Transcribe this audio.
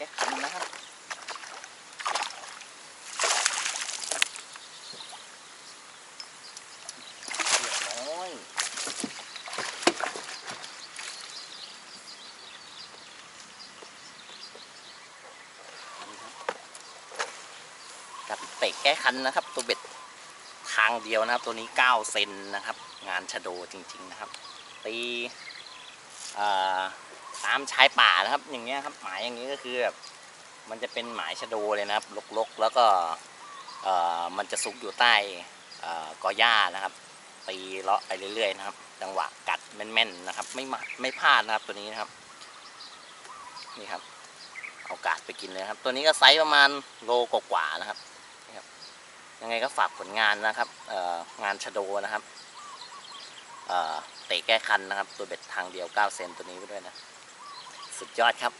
แค่คันนะครับเรียบร้อยกับเตะแก้คันนะครับ ตัวเบ็ดทางเดียวนะครับ ตัวนี้ 9 เซนนะครับ งานชะโดจริง ๆ นะครับตีอ่อ ตามชายป่านะครับ อย่างเงี้ยครับหมายอย่างนี้ก็คือแบบมันจะเป็นหมายชะโดเลยนะครับลกๆแล้วก็เอ่อมันจะซุกอยู่ใต้เอ่อกอหญ้านะครับตีเลาะไปเรื่อยๆนะครับ จังหวะกัดแม่นๆนะครับ ไม่ไม่พลาดนะครับตัวนี้นะครับ นี่ครับ เอากาดไปกินเลยครับ ตัวนี้ก็ไซส์ประมาณโลกว่าๆนะครับนี่ครับ ยังไงก็ฝากผลงานนะครับเอ่องานชะโดนะครับเอเตะแก้คันนะครับ ตัวเบ็ดทางเดียว 9 เซนตัวนี้ไว้ด้วยนะ สุดยอดครับ